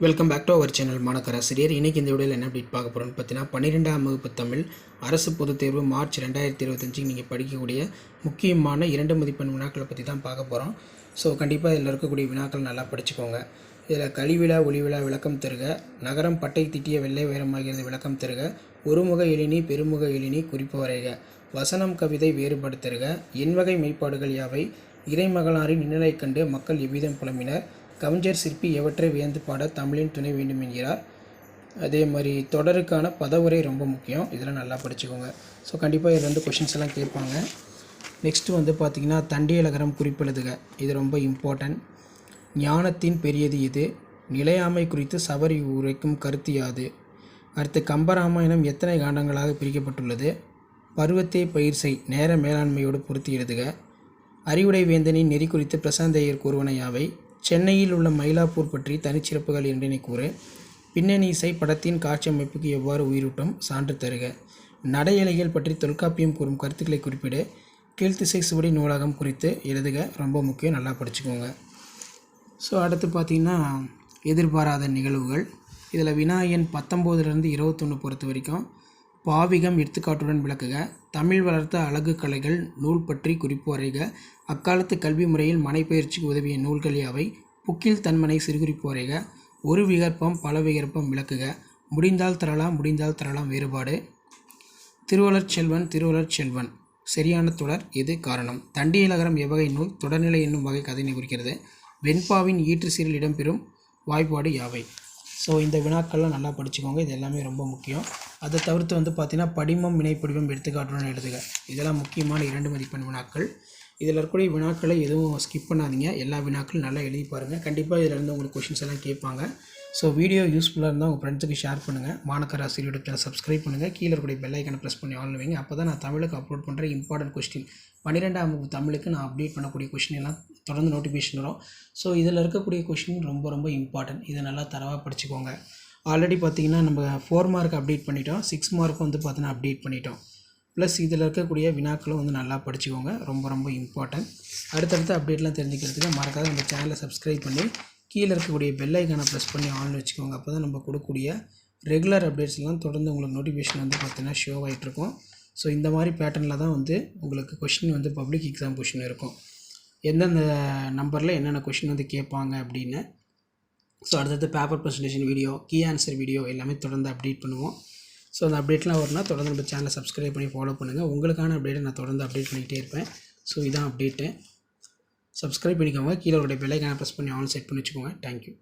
Welcome back to our channel மாணக்கராசிரியர் இன்றைக்கி இந்த வீடியோவில் என்ன அப்டேட் பார்க்க போகிறோம்னு பார்த்தீங்கன்னா பன்னிரெண்டாம் வகுப்பு தமிழ் அரசு பொதுத் தேர்வு மார்ச் ரெண்டாயிரத்தி இருபத்தஞ்சுக்கு நீங்கள் படிக்கக்கூடிய முக்கியமான இரண்டு மதிப்பெண் வினாக்களை பற்றி தான் பார்க்க போகிறோம் ஸோ கண்டிப்பாக இதில் இருக்கக்கூடிய வினாக்கள் நல்லா படிச்சுக்கோங்க. இதில் கழிவிழா ஒளிவிழா விளக்கம் தருக நகரம் பட்டை திட்டிய வெள்ளை உயரமாகிறது விளக்கம் தருக ஒருமுக எழினி பெருமுக எழினி குறிப்பு வரைக வசனம் கவிதை வேறுபடுத்தருக எண்வகை மெய்ப்பாடுகள் யாவை இறைமகளாரின் நிழலை கண்டு மக்கள் எவ்விதம் புலம்பினர் கவிஞர் சிற்பி எவற்றை வியந்து பாட தமிழின் துணை வேண்டும் என்கிறார். அதே மாதிரி தொடருக்கான பதவுரை ரொம்ப முக்கியம். இதெல்லாம் நல்லா படிச்சுக்கோங்க. ஸோ கண்டிப்பாக இதில் வந்து கொஷின்ஸ் எல்லாம் கேட்பாங்க. நெக்ஸ்ட்டு வந்து பார்த்திங்கன்னா தண்டியலகரம் குறிப்பெழுதுக. இது ரொம்ப இம்பார்ட்டன்ட் ஞானத்தின் பெரியது இது நிலையாமை குறித்து சபரி உரைக்கும் கருத்து யாது? அடுத்து கம்பராமாயணம் எத்தனை காண்டங்களாக பிரிக்கப்பட்டுள்ளது? பருவத்தை பயிர் செய் நேர மேலாண்மையோடு பொருத்தி எழுதுக. அறிவுடை வேந்தனின் நெறி குறித்து பிரசாந்தையர் கூறுவன யாவை? சென்னையில் உள்ள மயிலாப்பூர் பற்றி தனிச்சிறப்புகள் என்றினை கூறு. பின்னணி இசை படத்தின் காட்சி அமைப்புக்கு எவ்வாறு உயிரூட்டம்? சான்று தருக. நடையலைகள் பற்றி தொல்காப்பியம் கூறும் கருத்துக்களை குறிப்பிட. கீழ்த்திசை சுவடி நூலகம் குறித்து எழுதுக. ரொம்ப முக்கியம். நல்லா படிச்சுக்கோங்க. ஸோ அடுத்து பார்த்திங்கன்னா எதிர்பாராத நிகழ்வுகள். இதில் விநாயகன் பத்தொம்போதுலேருந்து இருபத்தொன்று பொறுத்த வரைக்கும் பாவிகம் எடுத்துக்காட்டுடன் விளக்குக. தமிழ் வளர்த்த அழகு கலைகள் நூல் பற்றி குறிப்பு வரைக அக்காலத்து கல்வி முறையில் மனைப்பயிற்சிக்கு உதவிய நூல்கள் யாவை புக்கில் தன்மனை சிறுகுறிப்பு வரைக ஒரு விகற்பம் பல விகற்பம் விளக்குக. முடிந்தால் தரலாம் முடிந்தால் தரலாம் வேறுபாடு. திருவளர் செல்வன் திருவளர் செல்வன். சரியான தொடர் எது காரணம்? தண்டியலகரம் எவ்வகை நூல் தொடர்நிலை என்னும் வகை கதையினை குறிக்கிறது. வெண்பாவின் ஈற்று சீரில் இடம்பெறும் வாய்ப்பாடு யாவை? ஸோ இந்த வினாக்கள்லாம் நல்லா படிச்சுக்கோங்க. இது எல்லாமே ரொம்ப முக்கியம். அதை தவிர்த்து வந்து பார்த்தீங்கன்னா படிமம் வினைப்படிவம் எடுத்துக்காட்டுடன் எழுதுக. இதெல்லாம் முக்கியமான இரண்டு மதிப்பெண் வினாக்கள். இதில் இருக்கக்கூடிய வினாக்களை எதுவும் ஸ்கிப் பண்ணாதீங்க. எல்லா வினாக்களும் நல்லா எழுதி பாருங்கள் கண்டிப்பாக இதில் இருந்து உங்களுக்கு கொஷின்ஸ் எல்லாம் கேட்பாங்க. ஸோ வீடியோ யூஸ்ஃபுல்லாக இருந்தால் உங்கள் ஃப்ரெண்ட்ஸுக்கு ஷேர் பண்ணுங்கள் மாணக்கர் ஆசிரியர் சேனல் சப்ஸ்கிரைப் பண்ணுங்கள் கீழே இருக்கக்கூடிய பெல் ப்ரெஸ் பண்ணி ஆன் வைங்க. அப்போ தான் நான் தமிழுக்கு அப்லோட் பண்ணுற இம்பார்ட்டன்ட் கொஸ்டின் பன்னிரெண்டாம் வகுப்பு தமிழுக்கு நான் அப்டேட் பண்ணக்கூடிய கொஷின் எல்லாம் தொடர்ந்து நோட்டிஃபிகேஷன் வரும். ஸோ இதில் இருக்கக்கூடிய கொஷின் ரொம்ப ரொம்ப இம்பார்ட்டன்ட் இதை நல்லா தரவாக படிச்சுக்கோங்க. ஆல்ரெடி பார்த்தீங்கன்னா நம்ம ஃபோர் மார்க் அப்டேட் பண்ணிட்டோம். சிக்ஸ் மார்க் வந்து பார்த்தீங்கன்னா அப்டேட் பண்ணிட்டோம். ப்ளஸ் இதில் இருக்கக்கூடிய வினாக்களும் வந்து நல்லா படிச்சுக்கோங்க. ரொம்ப ரொம்ப இம்பார்ட்டன்ட் அடுத்தடுத்த அப்டேட்லாம் தெரிஞ்சுக்கிறதுக்கு மறக்காத நம்ம சேனலை சப்ஸ்கிரைப் பண்ணி கீழே இருக்கக்கூடிய பெல்லைக்கானை ப்ரெஸ் பண்ணி ஆன் வச்சுக்கோங்க. அப்போ தான் நம்ம கொடுக்கக்கூடிய ரெகுலர் அப்டேட்ஸ்லாம் தொடர்ந்து உங்களுக்கு நோட்டிஃபிகேஷன் வந்து பார்த்தீங்கன்னா ஷோ ஆகிட்ருக்கும் ஸோ இந்த மாதிரி பேட்டர்னில் தான் வந்து உங்களுக்கு கொஷின் வந்து பப்ளிக் எக்ஸாம் கொஷின் இருக்கும். எந்தெந்த நம்பரில் என்னென்ன கொஷின் வந்து கேட்பாங்க அப்படின்னு ஸோ அடுத்தது paper presentation video key answer video எல்லாமே தொடர்ந்து அப்டேட் பண்ணுவோம். ஸோ அந்த அப்டேட்லாம் வரும்னா தொடர்ந்து நம்ம சேனலை சப்ஸ்கிரைப் பண்ணி ஃபாலோ பண்ணுங்கள் உங்களுக்கான அப்டேட்டை நான் தொடர்ந்து அப்டேட் பண்ணிகிட்டே இருப்பேன். ஸோ இதான் அப்டேட்டு சப்ஸ்கிரைப் பண்ணிக்கோங்க. கீழே ஒரு பெல்லைக்கான ப்ரெஸ் பண்ணி ஆன் செட் பண்ணி வச்சுக்கோங்க. தேங்க்யூ